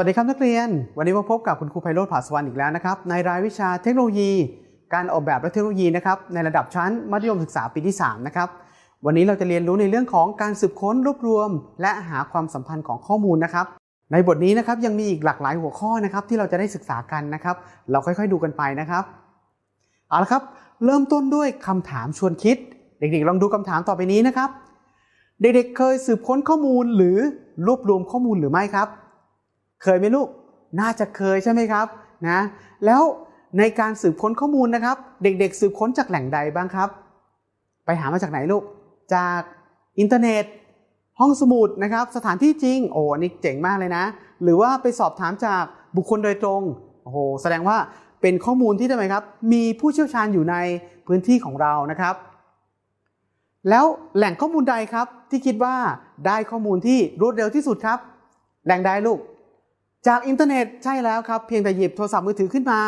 สวัสดีครับนักเรียน วันนี้มาพบกับคุณครูไพโรธผาสวรรค์อีกแล้วนะครับ ในรายวิชาเทคโนโลยี การออกแบบและเทคโนโลยีนะครับในระดับชั้นมัธยมศึกษาปีที่3นะครับวันนี้เราจะเรียนรู้ในเรื่องของการสืบค้นรวบรวม และหาความสัมพันธ์ของข้อมูลนะครับ ในบทนี้นะครับยังมีอีกหลากหลายหัวข้อนะครับที่เราจะได้ศึกษากันนะครับ เราค่อยๆดูกันไปนะครับเอาละครับ เริ่มต้นด้วยคำถามชวนคิด เด็กๆ ลองดูคำถามต่อไปนี้นะครับ เด็กๆเคยสืบค้นข้อมูลหรือรวบรวมข้อมูลหรือไม่ครับ เคยไหมลูก น่าจะเคยใช่ไหมครับนะแล้วในการสืบค้นข้อมูลนะครับ เด็กๆ สืบค้นจากแหล่งใดบ้างครับ ไปหามาจากไหนลูก จากอินเทอร์เน็ต ห้องสมุดนะครับ สถานที่จริง โอ้อันนี่เจ๋งมากเลยนะ หรือว่าไปสอบถามจากบุคคลโดยตรงโอ้โหแสดงว่าเป็นข้อมูลที่ทำไมครับ มีผู้เชี่ยวชาญอยู่ในพื้นที่ของเรานะครับ แล้วแหล่งข้อมูลใดครับที่คิดว่าได้ข้อมูลที่รวดเร็วที่สุดครับ แหล่งใดลูก จากอินเทอร์เน็ตใช่แล้วครับ เพียงแต่หยิบโทรศัพท์มือถือขึ้นมา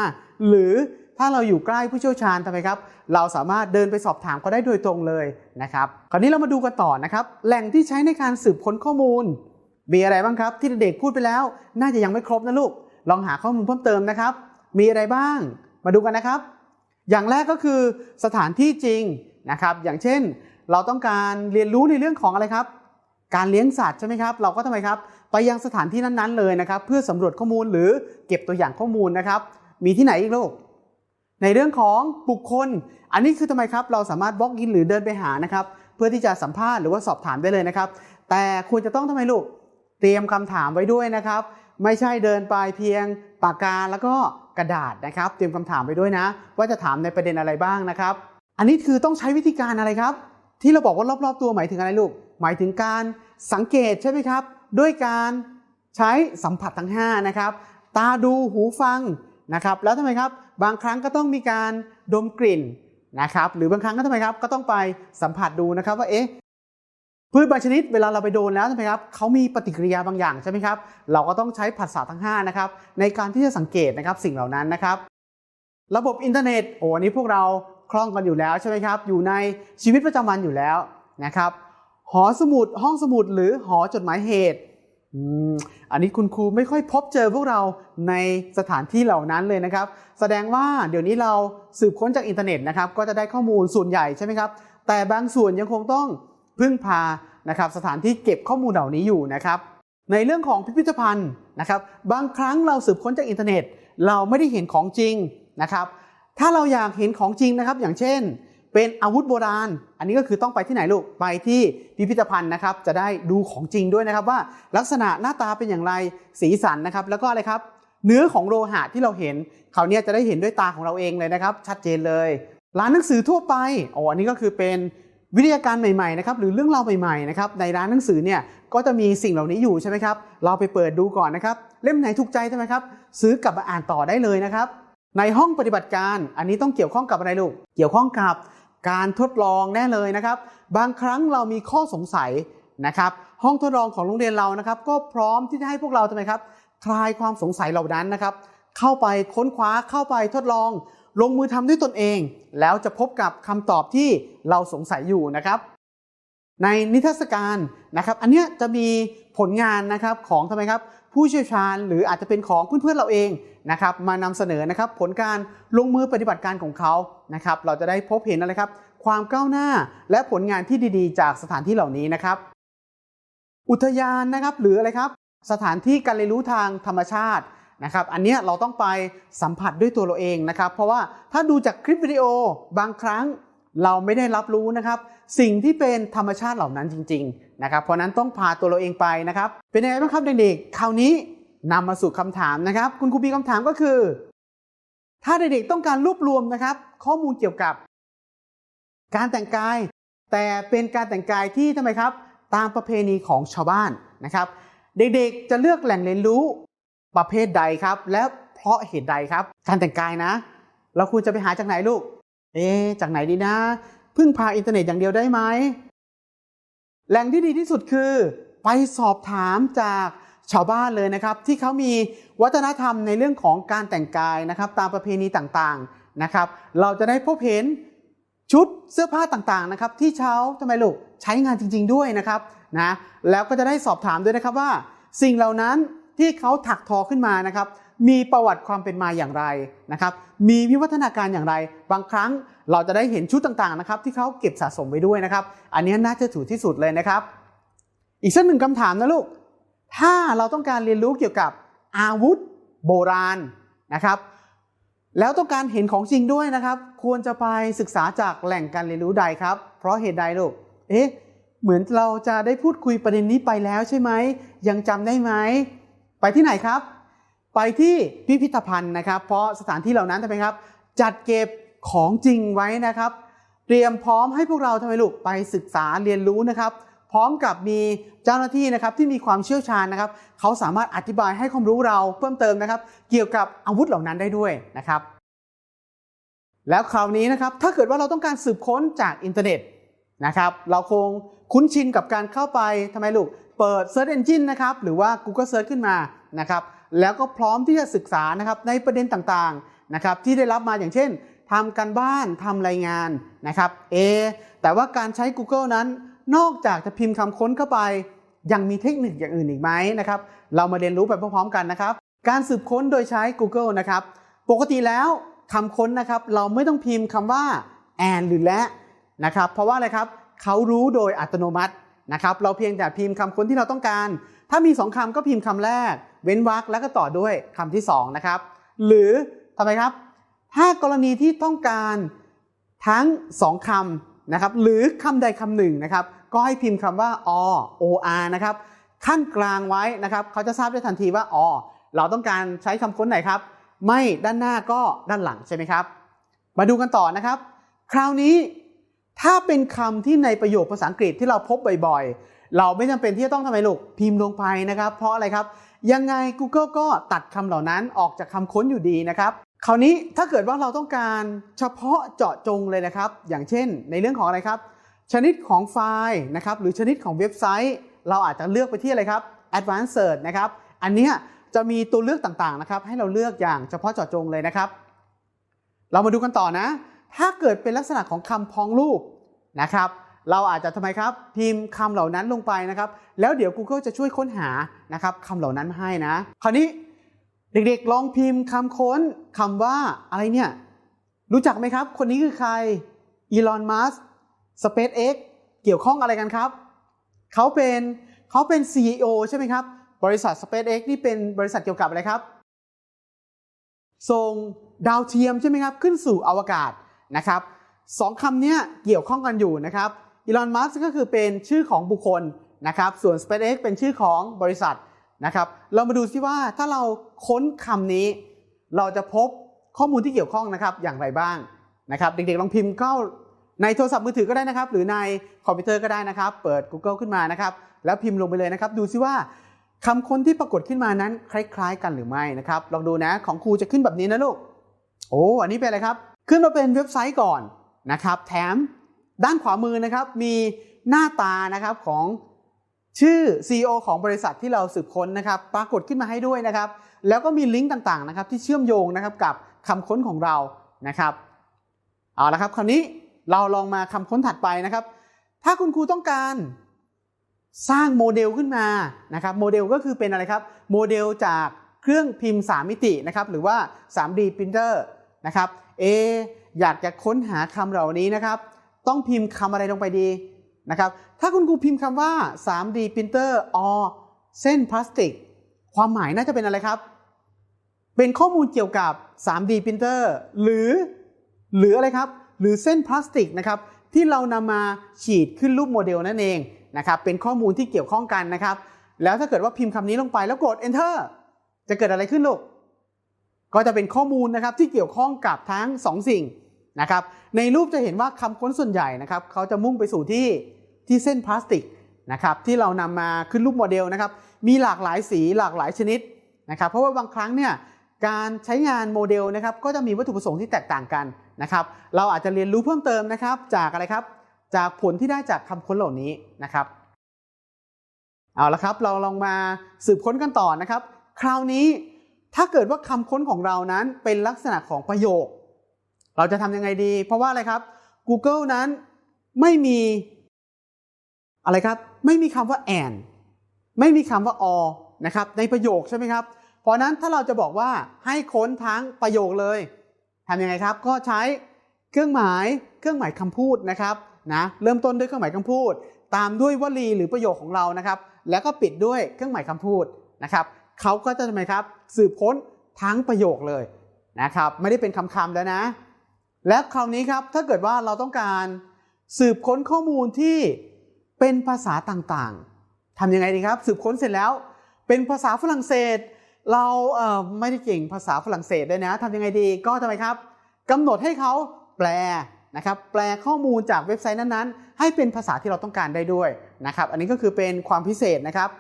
หรือถ้าเราอยู่ใกล้ผู้เชี่ยวชาญทำไมครับ เราสามารถเดินไปสอบถามเขาได้โดยตรงเลยนะครับ คราวนี้เรามาดูกันต่อนะครับ แหล่งที่ใช้ในการสืบค้นข้อมูล มีอะไรบ้างครับ ที่เด็กพูดไปแล้ว น่าจะยังไม่ครบนะลูก ลองหาข้อมูลเพิ่มเติมนะครับ มีอะไรบ้าง มาดูกันนะครับ อย่างแรกก็คือสถานที่จริงนะครับ อย่างเช่น เราต้องการเรียนรู้ในเรื่องของอะไรครับ การเลี้ยงสัตว์ใช่ไหมครับ เราก็ทำไมครับ ไปยังสถานที่นั้น ๆ เลยนะครับ เพื่อสำรวจข้อมูลหรือเก็บตัวอย่างข้อมูลนะครับ มีที่ไหนอีกลูกในเรื่องของบุคคล อันนี้คือทำไมครับเราสามารถบล็อกอินหรือเดินไปหานะครับ เพื่อที่จะสัมภาษณ์หรือว่าสอบถามได้เลยนะครับ แต่ควรจะต้องทำไมลูกเตรียมคำถามไว้ด้วยนะครับ ไม่ใช่เดินไปเพียงปากกาแล้วก็กระดาษนะครับ เตรียมคำถามไว้ด้วยนะ ว่าจะถามในประเด็นอะไรบ้างนะครับ อันนี้คือต้องใช้วิธีการอะไรครับ ที่เราบอกว่ารอบๆตัวหมายถึงอะไรลูกหมายถึงการสังเกตใช่ไหมครับ ด้วยการใช้สัมผัสทั้ง5นะครับตาดูหูฟังนะครับแล้วทำไมครับบางครั้งก็ต้องมีการดมกลิ่นนะครับหรือบางครั้งก็ทำไมครับก็ต้องไปสัมผัสดูนะครับว่าเอ๊ะพืชบางชนิดเวลาเราไปโดนแล้วใช่ไหมครับเขามีปฏิกิริยาบางอย่างใช่ไหมครับเราก็ต้องใช้ผัสสะทั้ง5นะครับในการที่จะสังเกตนะครับสิ่งเหล่านั้นนะครับ ระบบอินเทอร์เน็ตโอ้อันนี้พวกเราคล่องกันอยู่แล้วใช่ไหมครับอยู่ในชีวิตประจำวันอยู่แล้วนะครับ หอสมุดห้องสมุดหรือหอจดหมายเหตุอันนี้คุณครูไม่ค่อยพบเจอพวกเราในสถานที่เหล่านั้นเลยนะครับ แสดงว่าเดี๋ยวนี้เราสืบค้นจากอินเทอร์เน็ตนะครับ ก็จะได้ข้อมูลส่วนใหญ่ใช่ไหมครับ แต่บางส่วนยังคงต้องพึ่งพานะครับสถานที่เก็บข้อมูลเหล่านี้อยู่นะครับ ในเรื่องของพิพิธภัณฑ์นะครับ บางครั้งเราสืบค้นจากอินเทอร์เน็ต เราไม่ได้เห็นของจริงนะครับ ถ้าเราอยากเห็นของจริงนะครับ อย่างเช่น เป็นอาวุธโบราณ อันนี้ก็คือต้องไปที่ไหนลูก ไปที่พิพิธภัณฑ์นะครับ จะได้ดูของจริงด้วยนะครับว่าลักษณะหน้าตาเป็นอย่างไร สีสันนะครับ แล้วก็อะไรครับ เนื้อของโลหะที่เราเห็นคราวนี้จะได้เห็นด้วยตาของเราเองเลยนะครับ ชัดเจนเลย ร้านหนังสือทั่วไป อ๋อ อันนี้ก็คือเป็นวิทยาการใหม่ๆนะครับหรือเรื่องราวใหม่ๆนะครับในร้านหนังสือเนี่ยก็จะมีสิ่งเหล่านี้อยู่ใช่ไหมครับ เราไปเปิดดูก่อนนะครับ เล่มไหนถูกใจใช่ไหมครับ ซื้อกลับมาอ่านต่อได้เลยนะครับ ในห้องปฏิบัติการอันนี้ต้องเกี่ยวข้องกับอะไรลูก เกี่ยวข้องกับ การทดลองแน่เลยนะครับ บางครั้งเรามีข้อสงสัยนะครับ ห้องทดลองของโรงเรียนเรานะครับ ก็พร้อมที่จะให้พวกเราทำไมครับ คลายความสงสัยเหล่านั้นนะครับ เข้าไปค้นคว้าเข้าไปทดลอง ลงมือทำด้วยตนเอง แล้วจะพบกับคำตอบที่เราสงสัยอยู่นะครับ ในนิทรรศการนะครับ อันเนี้ยจะมีผลงานนะครับของทำไมครับ ผู้เชี่ยวชาญ หรืออาจจะเป็นของเพื่อนๆเราเองนะครับมานำเสนอนะครับผลการลงมือปฏิบัติการของเขานะครับเราจะได้พบเห็นอะไรครับ ความก้าวหน้าและผลงานที่ดีๆ จากสถานที่เหล่านี้นะครับ อุทยานนะครับหรืออะไรครับ สถานที่การเรียนรู้ทางธรรมชาตินะครับอันนี้เราต้องไปสัมผัสด้วยตัวเราเองนะครับ เพราะว่าถ้าดูจากคลิปวิดีโอบางครั้งเราไม่ได้รับรู้นะครับ สิ่งที่เป็นธรรมชาติเหล่านั้นจริง ๆ นะครับเพราะนั้นต้องพาตัวเราเองไปนะครับ เป็นยังไงบ้างครับเด็กๆคราวนี้นำมาสู่คำถามนะครับ คุณครูมีคำถามก็คือ ถ้าเด็กๆต้องการรวบรวมนะครับ ข้อมูลเกี่ยวกับ การแต่งกาย แต่เป็นการแต่งกายที่ทำไมครับ ตามประเพณีของชาวบ้านนะครับ เด็กๆจะเลือกแหล่งเรียนรู้ประเภทใดครับ และเพราะเหตุใดครับ การแต่งกายนะ เราควรจะไปหาจากไหนลูก เอ๊จากไหนดีนะพึ่งพาอินเทอร์เน็ตอย่างเดียวได้ไหม แหล่งที่ดีที่สุดคือไปสอบถามจากชาวบ้านเลยนะครับ ที่เขามีวัฒนธรรมในเรื่องของการแต่งกายนะครับ ตามประเพณีต่างๆนะครับ เราจะได้พบเห็นชุดเสื้อผ้าต่างๆนะครับ ที่เขาทำไมลูกใช้งานจริง ๆ ด้วยนะครับนะแล้วก็จะได้สอบถามด้วยนะครับว่า สิ่งเหล่านั้นที่เขาถักทอขึ้นมานะครับ มีประวัติความเป็นมาอย่างไรนะครับ มีวิวัฒนาการอย่างไร บางครั้ง เราจะได้เห็นชุดต่างๆนะครับที่เขาเก็บสะสมไว้ด้วยนะครับ อันนี้น่าจะถือที่สุดเลยนะครับ อีกสักหนึ่งคำถามนะลูก ถ้าเราต้องการเรียนรู้เกี่ยวกับอาวุธโบราณนะครับ แล้วต้องการเห็นของจริงด้วยนะครับ ควรจะไปศึกษาจากแหล่งการเรียนรู้ใดครับ เพราะเหตุใดลูก เอ๊ะ เหมือนเราจะได้พูดคุยประเด็นนี้ไปแล้วใช่ไหม ยังจำได้ไหม ไปที่ไหนครับ ไปที่พิพิธภัณฑ์นะครับ เพราะสถานที่เหล่านั้นทำไมครับ จัดเก็บ ของจริงไว้นะครับ เตรียมพร้อมให้พวกเราทำไมลูกไปศึกษาเรียนรู้นะครับ พร้อมกับมีเจ้าหน้าที่นะครับที่มีความเชี่ยวชาญนะครับ เขาสามารถอธิบายให้ความรู้เราเพิ่มเติมนะครับ เกี่ยวกับอาวุธเหล่านั้นได้ด้วยนะครับ แล้วคราวนี้นะครับถ้าเกิดว่าเราต้องการสืบค้นจากอินเทอร์เน็ตนะครับเราคงคุ้นชินกับการเข้าไปทำไมลูก เปิด Search Engine นะครับหรือว่า Google Search ขึ้นมานะครับแล้วก็พร้อมที่จะศึกษานะครับในประเด็นต่างๆนะครับที่ได้รับมาอย่างเช่น ทำการบ้านทำรายงานนะครับเอแต่ว่าการใช้ Google นั้น นอกจากจะพิมพ์คำค้นเข้าไป ยังมีเทคนิคอย่างอื่นอีกไหมนะครับ เรามาเรียนรู้ไปพร้อมๆกันนะครับ การสืบค้นโดยใช้ Google นะครับ ปกติแล้วคำค้นนะครับ เราไม่ต้องพิมพ์คำว่า and หรือและนะครับ เพราะว่าอะไรครับเขารู้โดยอัตโนมัตินะครับ เราเพียงแต่พิมพ์คำค้นที่เราต้องการ ถ้ามี 2คำก็พิมพ์คำแรก เว้นวรรคแล้วก็ต่อด้วยคำที่ 2 นะครับ หรือทำไมครับ ถ้ากรณีที่ต้องการทั้ง 2คำนะครับหรือคำใดคำหนึ่งนะครับก็ให้พิมพ์คำว่า or or นะครับขั้นกลางไว้นะครับเขาจะทราบได้ทันทีว่าอ๋อเราต้องการใช้คำค้นไหนครับ ไม่ด้านหน้าก็ด้านหลังใช่ไหมครับ มาดูกันต่อนะครับ คราวนี้ถ้าเป็นคำที่ในประโยคภาษาอังกฤษที่เราพบบ่อยๆ เราไม่จำเป็นที่จะต้องทำไมลูกพิมพ์ลงไปนะครับ เพราะอะไรครับ ยังไง Google ก็ตัดคำเหล่านั้นออกจากคำค้นอยู่ดีนะครับ คราวนี้ถ้าเกิดว่าเราต้องการเฉพาะเจาะจงเลยนะครับ อย่างเช่น ในเรื่องของอะไรครับ ชนิดของไฟล์นะครับหรือชนิดของเว็บไซต์ เราอาจจะเลือกไปที่อะไรครับ Advanced Search นะครับอันเนี้ยจะมีตัวเลือกต่างๆนะครับ ให้เราเลือกอย่างเฉพาะเจาะจงเลยนะครับ เรามาดูกันต่อนะ ถ้าเกิดเป็นลักษณะของคำพ้องรูปนะครับ เราอาจจะทำไมครับ พิมพ์คำเหล่านั้นลงไปนะครับ แล้วเดี๋ยว Google จะช่วยค้นหานะครับคำเหล่านั้นมาให้นะ คราวนี้ เด็กๆลองพิมพ์คำค้นคำว่าอะไรเนี่ย รู้จักไหมครับ คนนี้คือใครอีลอนมัส SpaceX เกี่ยวข้องอะไรกันครับ เขาเป็นเขาเป็น CEO ใช่ไหมครับ บริษัท SpaceX นี่เป็นบริษัทเกี่ยวกับอะไรครับ ส่งดาวเทียมใช่ไหมครับ ขึ้นสู่อวกาศนะครับสองคำเนี้ยเกี่ยวข้องกันอยู่นะครับอีลอนมัสก็คือเป็นชื่อของบุคคลนะครับ ส่วน SpaceX เป็นชื่อของบริษัท นะครับ เรามาดูซิว่าถ้าเราค้นคำนี้ เราจะพบข้อมูลที่เกี่ยวข้องนะครับอย่างไรบ้างนะครับ เด็กๆลองพิมพ์เข้าในโทรศัพท์มือถือก็ได้นะครับ หรือในคอมพิวเตอร์ก็ได้นะครับ เปิด Google ขึ้นมานะครับ แล้วพิมพ์ลงไปเลยนะครับ ดูซิว่าคำค้นที่ปรากฏขึ้นมานั้นคล้ายๆ กันหรือไม่นะครับ ลองดูนะของครูจะขึ้นแบบนี้นะลูกโอ้อันนี้เป็นอะไรครับ ขึ้นมาเป็นเว็บไซต์ก่อนนะครับ แถมด้านขวามือนะครับมีหน้าตานะครับของ ชื่อ CEO ของบริษัทที่เราสืบค้นนะครับ ปรากฏขึ้นมาให้ด้วยนะครับ แล้วก็มีลิงก์ต่างๆนะครับที่เชื่อมโยงนะครับกับคำค้นของเรานะครับเอาละครับคราวนี้เราลองมาคำค้นถัดไปนะครับ ถ้าคุณครูต้องการสร้างโมเดลขึ้นมานะครับโมเดลก็คือเป็นอะไรครับโมเดลจากเครื่องพิมพ์ 3 มิตินะครับหรือว่า 3D printer นะครับเออยากจะค้นหาคำเหล่านี้นะครับ ต้องพิมพ์คำอะไรลงไปดี นะครับ ถ้าคุณครูพิมพ์คำว่า 3D printer or เส้นพลาสติก ความหมายน่าจะเป็นอะไรครับ เป็นข้อมูลเกี่ยวกับ 3D printer หรือ หรืออะไรครับ หรือเส้นพลาสติกนะครับที่เรานำมาฉีดขึ้นรูปโมเดลนั่นเองนะครับ เป็นข้อมูลที่เกี่ยวข้องกันนะครับ แล้วถ้าเกิดว่าพิมพ์คำนี้ลงไปแล้วกด enter จะเกิดอะไรขึ้นลูก ก็จะเป็นข้อมูลนะครับที่เกี่ยวข้องกับทั้ง 2 สิ่ง นะครับในรูปจะเห็นว่าคำค้นส่วนใหญ่นะครับเขาจะมุ่งไปสู่ที่ที่เส้นพลาสติกนะครับที่เรานำมาขึ้นรูปโมเดลนะครับมีหลากหลายสีหลากหลายชนิดนะครับเพราะว่าบางครั้งเนี่ยการใช้งานโมเดลนะครับก็จะมีวัตถุประสงค์ที่แตกต่างกันนะครับเราอาจจะเรียนรู้เพิ่มเติมนะครับจากอะไรครับจากผลที่ได้จากคำค้นเหล่านี้นะครับเอาละครับเราลองมาสืบค้นกันต่อนะครับ คราวนี้ถ้าเกิดว่าคำค้นของเรานั้นเป็นลักษณะของประโยค เราจะทำยังไงดี เพราะว่าอะไรครับ Google นั้นไม่มีอะไรครับ ไม่มีคำว่า and ไม่มีคำว่า or นะครับ ในประโยคใช่ไหมครับ เพราะนั้นถ้าเราจะบอกว่าให้ค้นทั้งประโยคเลยทำยังไงครับ ก็ใช้เครื่องหมายเครื่องหมายคำพูดนะครับนะเริ่มต้นด้วยเครื่องหมายคำพูด ตามด้วยวลีหรือประโยคของเรานะครับ แล้วก็ปิดด้วยเครื่องหมายคำพูดนะครับเขาก็จะทำไมครับ สืบค้นทั้งประโยคเลยนะครับ ไม่ได้เป็นคำๆแล้วนะ และคราวนี้ครับถ้าเกิดว่าเราต้องการสืบค้นข้อมูลที่เป็นภาษาต่างๆทำยังไงดีครับ สืบค้นเสร็จแล้ว เป็นภาษาฝรั่งเศส เราเไม่ได้เก่งภาษาฝรั่งเศสด้วยนะทำยังไงดีก็ทำไมครับกำหนดให้เขาแปลนะครับแปลข้อมูลจากเว็บไซต์นั้นๆ ให้เป็นภาษาที่เราต้องการได้ด้วยนะครับ อันนี้ก็คือเป็นความพิเศษนะครับ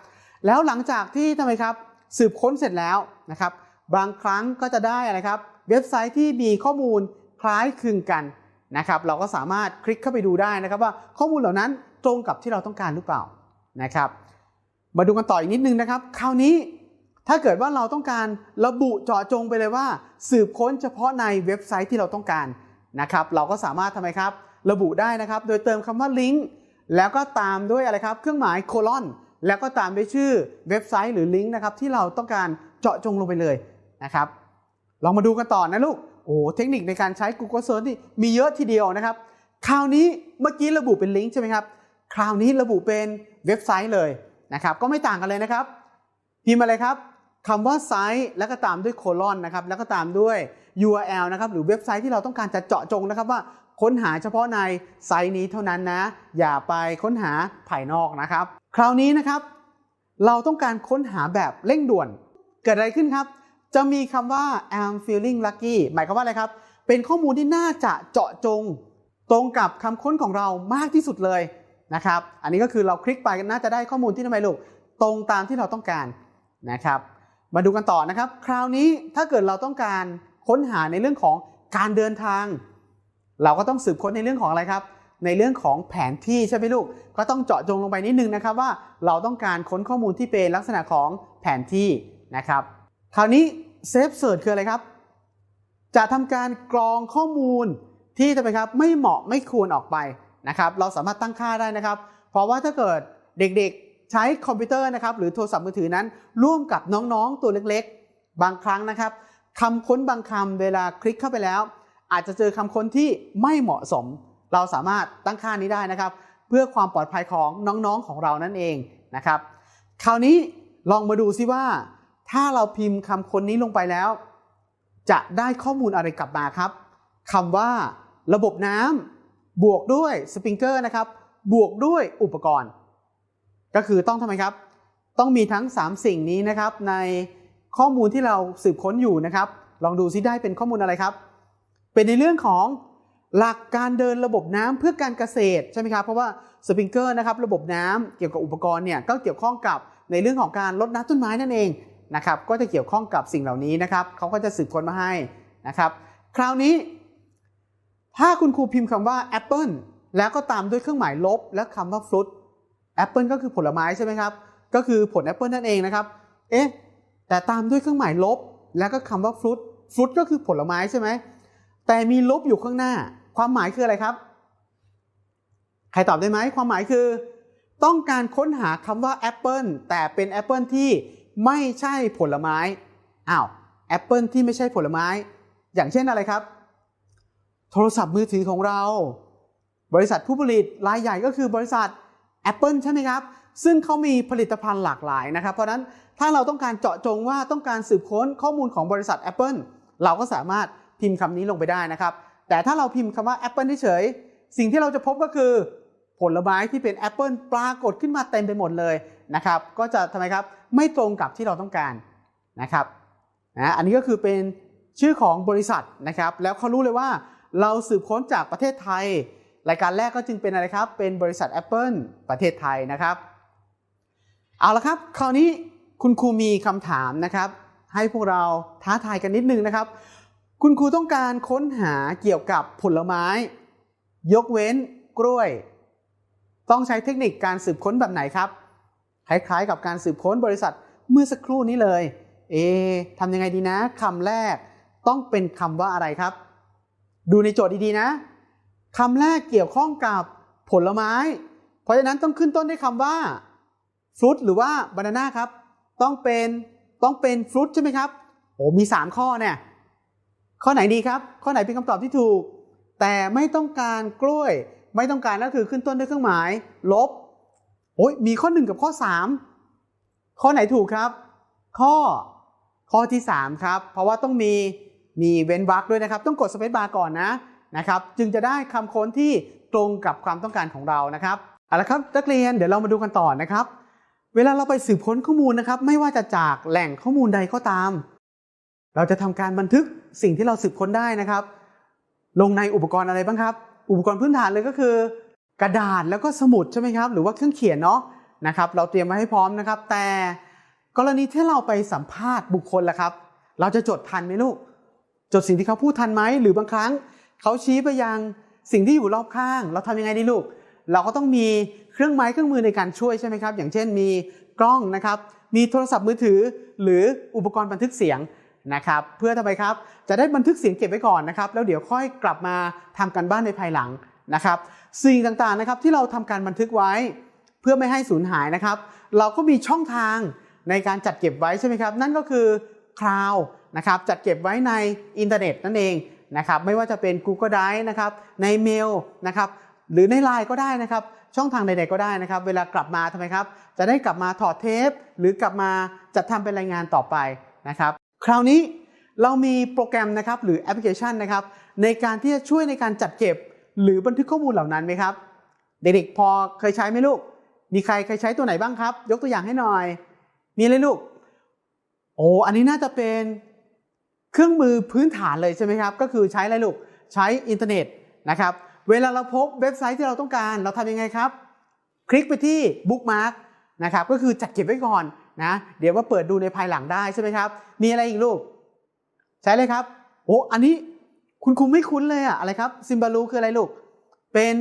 แล้วหลังจากที่ทำไมครับสืบค้นเสร็จแล้วนะครับ บางครั้งก็จะได้อะไรครับ เว็บไซต์ที่มีข้อมูล คล้ายคลึงกันนะครับ เราก็สามารถคลิกเข้าไปดูได้นะครับ ว่าข้อมูลเหล่านั้นตรงกับที่เราต้องการหรือเปล่านะครับ มาดูกันต่ออีกนิดนึงนะครับ คราวนี้ถ้าเกิดว่าเราต้องการระบุเจาะจงไปเลยว่า สืบค้นเฉพาะในเว็บไซต์ที่เราต้องการนะครับ เราก็สามารถทำไมครับ ระบุได้นะครับ โดยเติมคำว่าลิงก์แล้วก็ตามด้วยอะไรครับ เครื่องหมายโคลอนแล้วก็ตามด้วยชื่อเว็บไซต์หรือลิงก์นะครับที่เราต้องการเจาะจงลงไปเลยนะครับ ลองมาดูกันต่อนะลูก โอ้เทคนิคในการใช้ Google Search นี่มีเยอะทีเดียวนะครับ คราวนี้เมื่อกี้ระบุเป็นลิงก์ใช่ไหมครับ คราวนี้ระบุเป็นเว็บไซต์เลยนะครับ ก็ไม่ต่างกันเลยนะครับ พิมพ์อะไรครับคำว่าไซต์แล้วก็ตามด้วยโคลอนนะครับ แล้วก็ตามด้วย URL นะครับ หรือเว็บไซต์ที่เราต้องการจะเจาะจงนะครับว่าค้นหาเฉพาะในไซต์นี้เท่านั้นนะ อย่าไปค้นหาภายนอกนะครับ คราวนี้นะครับ เราต้องการค้นหาแบบเร่งด่วน เกิดอะไรขึ้นครับ จะมีคำว่า I'm feeling lucky หมายความว่าอะไรครับ เป็นข้อมูลที่น่าจะเจาะจง ตรงกับคำค้นของเรามากที่สุดเลยนะครับ อันนี้ก็คือเราคลิกไปน่าจะได้ข้อมูลที่ทำไมลูก ตรงตามที่เราต้องการนะครับ มาดูกันต่อนะครับ คราวนี้ถ้าเกิดเราต้องการค้นหาในเรื่องของการเดินทาง เราก็ต้องสืบค้นในเรื่องของอะไรครับ ในเรื่องของแผนที่ใช่ไหมลูก ก็ต้องเจาะจงลงไปนิดนึงนะครับว่าเราต้องการค้นข้อมูลที่เป็นลักษณะของแผนที่นะครับ คราวนี้เซฟเสิร์ชคืออะไรครับ จะทำการกรองข้อมูลที่จะไปครับไม่เหมาะไม่ควรออกไปนะครับ เราสามารถตั้งค่าได้นะครับ เพราะว่าถ้าเกิดเด็กๆใช้คอมพิวเตอร์นะครับหรือโทรศัพท์มือถือนั้น ร่วมกับน้องๆตัวเล็กๆ บางครั้งนะครับคำค้นบางคำเวลาคลิกเข้าไปแล้ว อาจจะเจอคำค้นที่ไม่เหมาะสม เราสามารถตั้งค่านี้ได้นะครับ เพื่อความปลอดภัยของน้องๆของเรานั่นเองนะครับ คราวนี้ลองมาดูซิว่า ถ้าเราพิมพ์คำค้นนี้ลงไปแล้ว จะได้ข้อมูลอะไรกลับมาครับคำว่าระบบน้ำบวกด้วยสปริงเกอร์นะครับ บวกด้วยอุปกรณ์ ก็คือต้องทำไมครับ ต้องมีทั้ง 3 สิ่งนี้นะครับในข้อมูลที่เราสืบค้นอยู่นะครับ ลองดูซิได้เป็นข้อมูลอะไรครับ เป็นในเรื่องของหลักการเดินระบบน้ำเพื่อการเกษตรใช่ไหมครับ เพราะว่าสปริงเกอร์นะครับระบบน้ำเกี่ยวกับอุปกรณ์เนี่ยก็เกี่ยวข้องกับในเรื่องของการลดน้ำต้นไม้นั่นเอง นะครับก็จะเกี่ยวข้องกับสิ่งเหล่านี้นะครับเขาก็จะสืบค้นมาให้นะครับ คราวนี้ ถ้าคุณครูพิมพ์คำว่าแอปเปิลแล้วก็ตามด้วยเครื่องหมายลบ และคำว่าฟรุตแอปเปิลก็คือผลไม้ใช่ไหมครับ ก็คือผลแอปเปิลนั่นเองนะครับ เอ๊ะ แต่ตามด้วยเครื่องหมายลบ แล้วก็คำว่าฟรุตฟรุตก็คือผลไม้ใช่ไหม แต่มีลบอยู่ข้างหน้า ความหมายคืออะไรครับ ใครตอบได้ไหม ความหมายคือ ต้องการค้นหาคำว่าแอปเปิลแต่เป็นแอปเปิลที่ ไม่ใช่ผลไม้อ้าวแอปเปิลที่ไม่ใช่ผลไม้ อย่างเช่นอะไรครับ โทรศัพท์มือถือของเรา บริษัทผู้ผลิตรายใหญ่ก็คือบริษัท Apple ใช่ไหมครับ ซึ่งเขามีผลิตภัณฑ์หลากหลายนะครับ เพราะนั้นถ้าเราต้องการเจาะจงว่าต้องการสืบค้นข้อมูลของบริษัท Apple เราก็สามารถพิมพ์คำนี้ลงไปได้นะครับ แต่ถ้าเราพิมพ์คำว่า Apple เฉย สิ่งที่เราจะพบก็คือ ผลไม้ที่เป็น Apple ปรากฏขึ้นมาเต็มไปหมดเลยนะครับ ก็จะทำไมครับไม่ตรงกับที่เราต้องการนะครับนะอันนี้ก็คือเป็นชื่อของบริษัทนะครับ แล้วเขารู้เลยว่าเราสืบค้นจากประเทศไทย รายการแรกก็จึงเป็นอะไรครับ เป็นบริษัท Apple ประเทศไทยนะครับ เอาละครับ คราวนี้คุณครูมีคำถามนะครับ ให้พวกเราท้าทายกันนิดนึงนะครับ คุณครูต้องการค้นหาเกี่ยวกับผลไม้ ยกเว้นกล้วย ต้องใช้เทคนิคการสืบค้นแบบไหนครับ คล้ายๆ กับการสืบค้นบริษัทเมื่อสักครู่นี้เลย เอทำยังไงดีนะคำแรกต้องเป็นคำว่าอะไรครับ ดูในโจทย์ดีๆนะคำแรกเกี่ยวข้องกับผลไม้ เพราะฉะนั้นต้องขึ้นต้นด้วยคำว่าฟรุตหรือว่าบานาน่าครับ ต้องเป็นต้องเป็นฟรุตใช่ไหมครับโอ้มี 3 ข้อเนี่ยข้อไหนดีครับ ข้อไหนเป็นคำตอบที่ถูก แต่ไม่ต้องการกล้วย ไม่ต้องการก็คือขึ้นต้นด้วยเครื่องหมาย ลบโอ้ยมีข้อ 1 กับข้อ 3 ข้อไหนถูกครับ ข้อข้อที่ 3 ครับ เพราะว่าต้องมีมีเว้นวรรคด้วยนะครับ ต้องกดสเปซบาร์ก่อนนะนะครับ จึงจะได้คำค้นที่ตรงกับความต้องการของเรานะครับเอาละครับนักเรียนเดี๋ยวเรามาดูกันต่อนะครับ เวลาเราไปสืบค้นข้อมูลนะครับ ไม่ว่าจะจากแหล่งข้อมูลใดก็ตาม เราจะทำการบันทึกสิ่งที่เราสืบค้นได้นะครับ ลงในอุปกรณ์อะไรบ้างครับ อุปกรณ์พื้นฐานเลยก็คือ กระดาษแล้วก็สมุดใช่ไหมครับ หรือว่าเครื่องเขียนเนาะนะครับ เราเตรียมไว้ให้พร้อมนะครับ แต่กรณีที่เราไปสัมภาษณ์บุคคลละครับ เราจะจดทันไหมลูก จดสิ่งที่เขาพูดทันไหมหรือบางครั้งเขาชี้ไปยังสิ่งที่อยู่รอบข้าง เราทำยังไงดีลูก เราก็ต้องมีเครื่องไม้เครื่องมือในการช่วยใช่ไหมครับ อย่างเช่นมีกล้องนะครับ มีโทรศัพท์มือถือ หรืออุปกรณ์บันทึกเสียง นะครับเพื่อทำไมครับจะได้บันทึกเสียงเก็บไว้ก่อนนะครับแล้วเดี๋ยวค่อยกลับมาทำการบ้านในภายหลังนะครับสิ่งต่างๆนะครับที่เราทำการบันทึกไว้ เพื่อไม่ให้สูญหายนะครับ เราก็มีช่องทางในการจัดเก็บไว้ใช่ไหมครับ นั่นก็คือคลาวนะครับจัดเก็บไว้ในอินเทอร์เน็ตนั่นเองนะครับไม่ว่าจะเป็น Google Drive นะครับในเมลนะครับหรือในไลน์ก็ได้นะครับช่องทางใดๆก็ได้นะครับ เวลากลับมาทำไมครับ จะได้กลับมาถอดเทป หรือกลับมาจัดทำเป็นรายงานต่อไปนะครับ คราวนี้เรามีโปรแกรมนะครับหรือแอปพลิเคชันนะครับในการที่จะช่วยในการจัดเก็บ หรือบันทึกข้อมูลเหล่านั้นไหมครับ เด็กๆพอเคยใช้ไหมลูก มีใครเคยใช้ตัวไหนบ้างครับ ยกตัวอย่างให้หน่อย มีเลยลูก โอ้อันนี้น่าจะเป็นเครื่องมือพื้นฐานเลยใช่ไหมครับ ก็คือใช้อะไรลูก ใช้อินเทอร์เน็ตนะครับ เวลาเราพบเว็บไซต์ที่เราต้องการ เราทำยังไงครับ คลิกไปที่บุ๊กมาร์กนะครับ ก็คือจัดเก็บไว้ก่อน นะเดี๋ยวมาเปิดดูในภายหลังได้ใช่ไหมครับ มีอะไรอีกลูก ใช้เลยครับโอ้อันนี้คุณครูไม่คุ้นเลยอะอะไรครับซิมบาลูคืออะไรลูก เป็น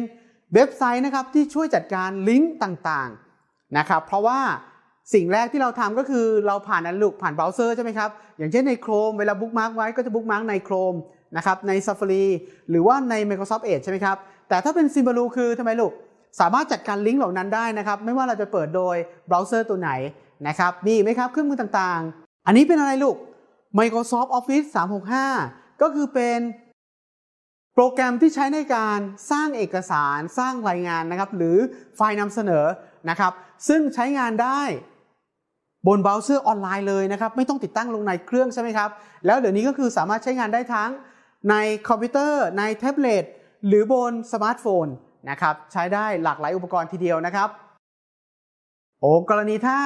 เว็บไซต์นะครับที่ช่วยจัดการลิงก์ต่างๆนะครับเพราะว่าสิ่งแรกที่เราทำก็คือเราผ่านอันลูกผ่านเบราว์เซอร์ใช่ไหมครับ อย่างเช่นใน Chrome เวลาบุ๊กมาร์กไว้ก็จะบุ๊กมาร์กใน Chrome นะครับใน Safari หรือว่าใน Microsoft Edge ใช่ไหมครับ แต่ถ้าเป็น Symbaloo คือทำไมลูก สามารถจัดการลิงก์เหล่านั้นได้นะครับ ไม่ว่าเราจะเปิดโดยเบราว์เซอร์ตัวไหน นะครับมีอีกไหมครับเครื่องมือต่างๆ อันนี้เป็นอะไรลูก Microsoft Office 365 ก็คือเป็นโปรแกรมที่ใช้ในการสร้างเอกสารสร้างรายงานนะครับ หรือไฟล์นำเสนอนะครับ ซึ่งใช้งานได้บนเบราว์เซอร์ออนไลน์เลยนะครับ ไม่ต้องติดตั้งลงในเครื่องใช่ไหมครับ แล้วเดี๋ยวนี้ก็คือสามารถใช้งานได้ทั้งในคอมพิวเตอร์ ในแท็บเล็ตหรือบนสมาร์ทโฟนนะครับ ใช้ได้หลากหลายอุปกรณ์ทีเดียวนะครับ โอ้กรณีถ้า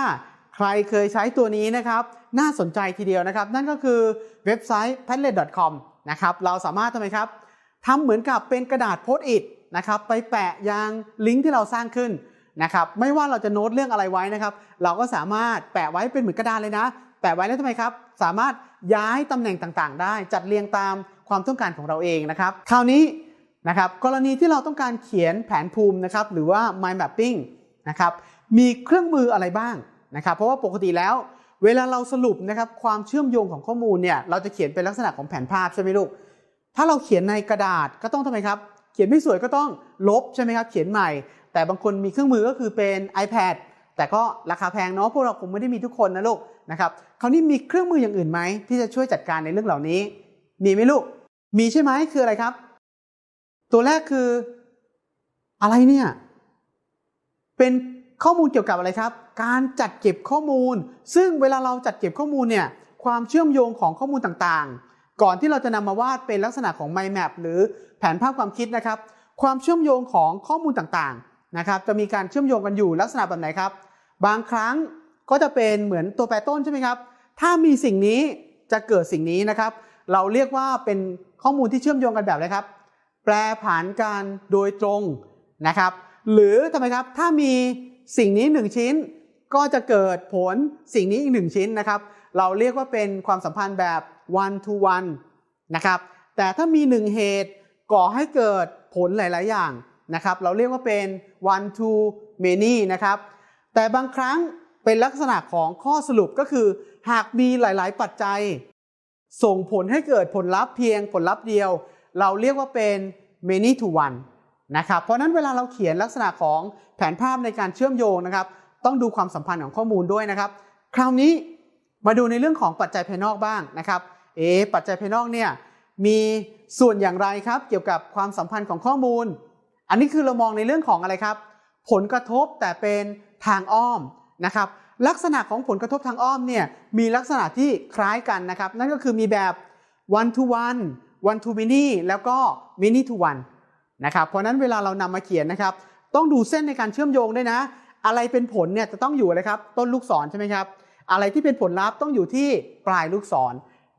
ใครเคยใช้ตัวนี้นะครับ น่าสนใจทีเดียวนะครับ นั่นก็คือเว็บไซต์ padlet.com นะครับ เราสามารถทำไมครับทำเหมือนกับเป็นกระดาษโพสต์อิทนะครับ ไปแปะยังลิงก์ที่เราสร้างขึ้นนะครับ ไม่ว่าเราจะโน้ตเรื่องอะไรไว้นะครับ เราก็สามารถแปะไว้เป็นเหมือนกระดาษเลยนะ แปะไว้แล้วทำไมครับ สามารถย้ายตำแหน่งต่างๆ ได้ จัดเรียงตามความต้องการของเราเองนะครับ คราวนี้นะครับ กรณีที่เราต้องการเขียนแผนภูมินะครับ หรือว่า mind mapping นะครับ มีเครื่องมืออะไรบ้าง นะครับเพราะว่าปกติแล้ว เวลาเราสรุปนะครับความเชื่อมโยงของข้อมูลเนี่ยเราจะเขียนเป็นลักษณะของแผนภาพใช่ไหมลูก ถ้าเราเขียนในกระดาษก็ต้องทำไมครับ เขียนไม่สวยก็ต้องลบใช่ไหมครับเขียนใหม่ แต่บางคนมีเครื่องมือก็คือเป็น iPad แต่ก็ราคาแพงเนาะพวกเราคงไม่ได้มีทุกคนนะลูกนะครับคราวนี้มีเครื่องมืออย่างอื่นไหมที่จะช่วยจัดการในเรื่องเหล่านี้ มีไหมลูก มีใช่ไหมคืออะไรครับ ตัวแรกคืออะไรเนี่ย เป็นข้อมูลเกี่ยวกับอะไรครับ การจัดเก็บข้อมูล ซึ่งเวลาเราจัดเก็บข้อมูลเนี่ยความเชื่อมโยงของข้อมูลต่างๆ ก่อนที่เราจะนำมาวาดเป็นลักษณะของ mind map หรือแผนภาพความคิดนะครับ ความเชื่อมโยงของข้อมูลต่างๆนะครับ จะมีการเชื่อมโยงกันอยู่ลักษณะแบบไหนครับ บางครั้งก็จะเป็นเหมือนตัวแปรต้นใช่ไหมครับ ถ้ามีสิ่งนี้จะเกิดสิ่งนี้นะครับ เราเรียกว่าเป็นข้อมูลที่เชื่อมโยงกันแบบอะไรครับ แปลผันกันโดยตรงนะครับ หรือทำไมครับ ถ้ามีสิ่งนี้ 1 ชิ้น ก็จะเกิดผลสิ่งนี้อีก1ชิ้นนะครับ เราเรียกว่าเป็นความสัมพันธ์แบบ one to one นะครับ แต่ถ้ามี1เหตุก่อให้เกิดผลหลาย ๆ อย่างนะครับ เราเรียกว่าเป็น one to many นะครับ แต่บางครั้งเป็นลักษณะของข้อสรุปก็คือ หากมีหลาย ๆ ปัจจัย ส่งผลให้เกิดผลลัพธ์เพียงผลลัพธ์เดียว เราเรียกว่าเป็น many to one นะครับ เพราะนั้นเวลาเราเขียนลักษณะของแผนภาพในการเชื่อมโยงนะครับ ต้องดูความสัมพันธ์ของข้อมูลด้วยนะครับ คราวนี้มาดูในเรื่องของปัจจัยภายนอกบ้างนะครับ เอะปัจจัยภายนอกเนี่ยมีส่วนอย่างไรครับ เกี่ยวกับความสัมพันธ์ของข้อมูล อันนี้คือเรามองในเรื่องของอะไรครับ ผลกระทบแต่เป็นทางอ้อมนะครับ ลักษณะของผลกระทบทางอ้อมเนี่ยมีลักษณะที่คล้ายกันนะครับ นั่นก็คือมีแบบ one to one one to many แล้วก็ many to one นะครับ เพราะนั้นเวลาเรานำมาเขียนนะครับ ต้องดูเส้นในการเชื่อมโยงด้วยนะ อะไรเป็นผลเนี่ยจะต้องอยู่อะไรครับต้นลูกศรใช่ไหมครับ อะไรที่เป็นผลลัพธ์ต้องอยู่ที่ปลายลูกศร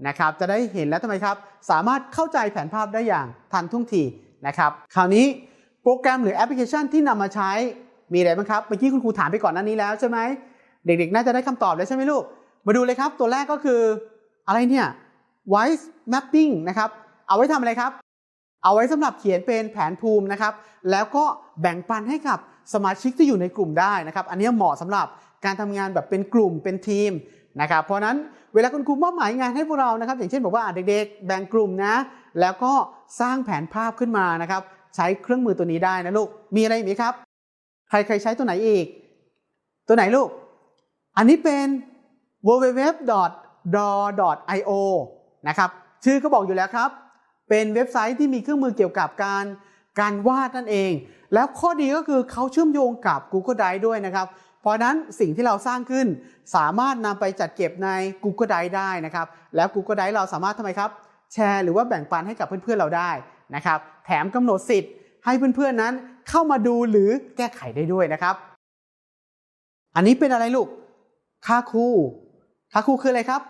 นะครับ จะได้เห็นแล้วทำไมครับ สามารถเข้าใจแผนภาพได้อย่างทันท่วงทีนะครับ คราวนี้โปรแกรมหรือแอปพลิเคชันที่นำมาใช้มีอะไรบ้างครับ เมื่อกี้คุณครูถามไปก่อนหน้านี้แล้วใช่ไหม เด็กๆ น่าจะได้คำตอบแล้วใช่ไหมลูก มาดูเลยครับ ตัวแรกก็คืออะไรเนี่ย voice mapping นะครับ เอาไว้ทำอะไรครับ เอาไว้สำหรับเขียนเป็นแผนภูมินะครับ แล้วก็แบ่งปันให้กับ สมาชิกที่อยู่ในกลุ่มได้นะครับ อันนี้เหมาะสำหรับการทำงานแบบเป็นกลุ่มเป็นทีมนะครับ เพราะนั้นเวลาคุณครูมอบหมายงานให้พวกเรานะครับ อย่างเช่นบอกว่าเด็กๆ แบ่งกลุ่มนะ แล้วก็สร้างแผนภาพขึ้นมานะครับ ใช้เครื่องมือตัวนี้ได้นะลูก มีอะไรอีกไหมครับ ใครเคยใช้ตัวไหนอีก ตัวไหนลูก อันนี้เป็น www.draw.io นะครับ ชื่อก็บอกอยู่แล้วครับ เป็นเว็บไซต์ที่มีเครื่องมือเกี่ยวกับการ การวาดนั่นเอง แล้วข้อดีก็คือเขาเชื่อมโยงกับ Google Drive ด้วยนะครับ เพราะนั้นสิ่งที่เราสร้างขึ้นสามารถนำไปจัดเก็บใน Google Drive ได้นะครับ แล้ว Google Drive เราสามารถทำไมครับ แชร์หรือว่าแบ่งปันให้กับเพื่อนๆเราได้นะครับ แถมกำหนดสิทธิ์ให้เพื่อนๆนั้นเข้ามาดูหรือแก้ไขได้ด้วยนะครับ อันนี้เป็นอะไรลูก ค่าคู่ ค่าคู่คืออะไรครับ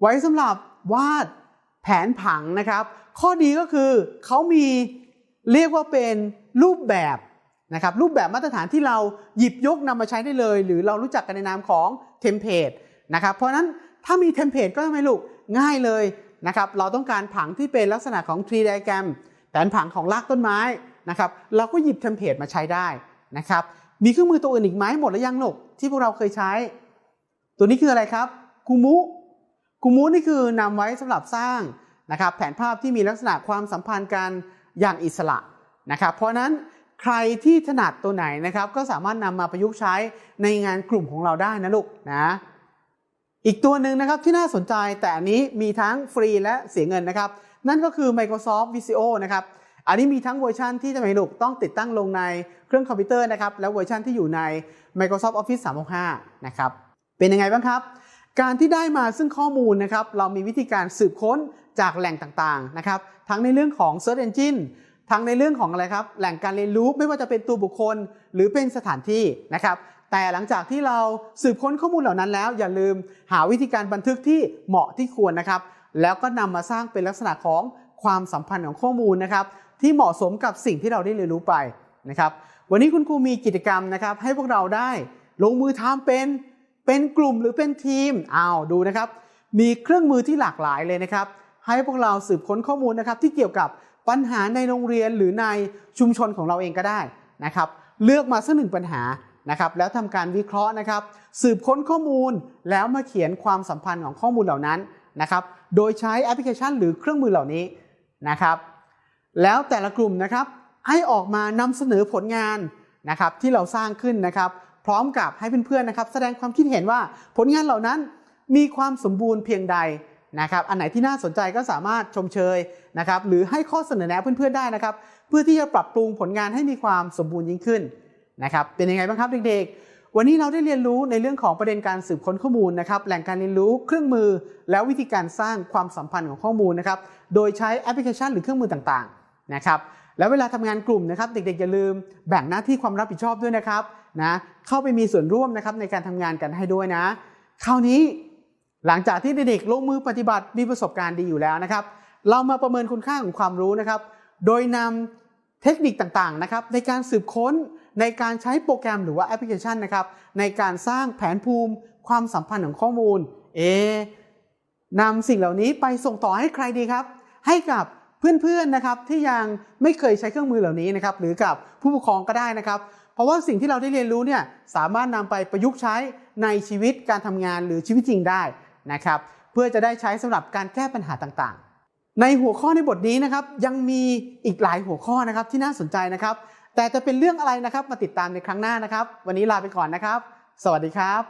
ไว้สำหรับวาดแผนผังนะครับ ข้อดีก็คือเขามี เรียกว่าเป็นรูปแบบนะครับรูปแบบมาตรฐานที่เราหยิบยกนำมาใช้ได้เลย หรือเรารู้จักกันในนามของเทมเพลตนะครับเพราะฉะนั้นถ้ามีเทมเพลตก็ทำไมลูกง่ายเลยนะครับเราต้องการผังที่เป็นลักษณะของ tree diagram แผนผังของรากต้นไม้นะครับเราก็หยิบเทมเพลตมาใช้ได้นะครับมีเครื่องมือตัวอื่นอีกไหมหมดแล้วยังลูกที่พวกเราเคยใช้ ตัวนี้คืออะไรครับกูมุกูมุนี่คือนำไว้สำหรับสร้างนะครับแผนภาพที่มีลักษณะความสัมพันธ์กัน อย่างอิสระนะครับเพราะฉะนั้นใครที่ถนัดตัวไหนนะครับก็สามารถนำมาประยุกต์ใช้ในงานกลุ่มของเราได้นะลูกนะอีกตัวหนึ่งนะครับที่น่าสนใจแต่อันนี้มีทั้งฟรีและเสียเงินนะครับ นั่นก็คือ Microsoft Visio นะครับอันนี้มีทั้งเวอร์ชันที่จะไม่ลูกต้องติดตั้งลงในเครื่องคอมพิวเตอร์นะครับแล้วเวอร์ชันที่อยู่ใน Microsoft Office 365 นะครับเป็นยังไงบ้างครับ การที่ได้มาซึ่งข้อมูลนะครับเรามีวิธีการสืบค้น จากแหล่งต่างๆนะครับทั้งในเรื่องของ Search Engine ทั้งในเรื่องของอะไรครับแหล่งการเรียนรู้ไม่ว่าจะเป็นตัวบุคคลหรือเป็นสถานที่นะครับแต่หลังจากที่เราสืบค้นข้อมูลเหล่านั้นแล้ว อย่าลืมหาวิธีการบันทึกที่เหมาะที่ควรนะครับ แล้วก็นำมาสร้างเป็นลักษณะของความสัมพันธ์ของข้อมูลนะครับ ที่เหมาะสมกับสิ่งที่เราได้เรียนรู้ไปนะครับ วันนี้คุณครูมีกิจกรรมนะครับ ให้พวกเราได้ลงมือทำเป็นเป็นกลุ่มหรือเป็นทีมอ้าวดูนะครับ มีเครื่องมือที่หลากหลายเลยนะครับ ให้พวกเราสืบค้นข้อมูลนะครับที่เกี่ยวกับปัญหาในโรงเรียนหรือในชุมชนของเราเองก็ได้นะครับ เลือกมาสักหนึ่งปัญหานะครับ แล้วทำการวิเคราะห์นะครับ สืบค้นข้อมูลแล้วมาเขียนความสัมพันธ์ของข้อมูลเหล่านั้นนะครับ โดยใช้แอปพลิเคชันหรือเครื่องมือเหล่านี้นะครับ แล้วแต่ละกลุ่มนะครับให้ออกมานำเสนอผลงานนะครับที่เราสร้างขึ้นนะครับ พร้อมกับให้เพื่อนๆนะครับ แสดงความคิดเห็นว่าผลงานเหล่านั้นมีความสมบูรณ์เพียงใด นะครับอันไหนที่น่าสนใจก็สามารถชมเชยนะครับหรือให้ข้อเสนอแนะเพื่อนๆได้นะครับ เพื่อที่จะปรับปรุงผลงานให้มีความสมบูรณ์ยิ่งขึ้นนะครับเป็นยังไงบ้างครับเด็กๆ วันนี้เราได้เรียนรู้ในเรื่องของประเด็นการสืบค้นข้อมูลนะครับแหล่งการเรียนรู้เครื่องมือ แล้ววิธีการสร้างความสัมพันธ์ของข้อมูลนะครับโดยใช้แอปพลิเคชันหรือเครื่องมือต่างๆนะครับแล้วเวลาทำงานกลุ่มนะครับเด็กๆอย่าลืมแบ่งหน้าที่ความรับผิดชอบด้วยนะครับนะเข้าไปมีส่วนร่วมนะครับในการทำงานกันให้ด้วยนะ คราวนี้ หลังจากที่เด็กๆลงมือปฏิบัติมีประสบการณ์ดีอยู่แล้วนะครับ เรามาประเมินคุณค่าของความรู้นะครับ โดยนำเทคนิคต่างๆนะครับในการสืบค้นในการใช้โปรแกรมหรือว่าแอปพลิเคชันนะครับในการสร้างแผนภูมิ ความสัมพันธ์ของข้อมูลเอนำสิ่งเหล่านี้ไปส่งต่อให้ใครดีครับ ให้กับเพื่อนๆนะครับที่ยังไม่เคยใช้เครื่องมือเหล่านี้นะครับหรือกับผู้ปกครองก็ได้นะครับ เพราะว่าสิ่งที่เราได้เรียนรู้เนี่ยสามารถนำไปประยุกต์ใช้ในชีวิตการทำงานหรือชีวิตจริงได้ นะครับเพื่อจะได้ใช้สำหรับการแก้ปัญหาต่างๆ ในหัวข้อในบทนี้นะครับยังมีอีกหลายหัวข้อนะครับที่น่าสนใจนะครับ แต่จะเป็นเรื่องอะไรนะครับมาติดตามในครั้งหน้านะครับ วันนี้ลาไปก่อนนะครับ สวัสดีครับ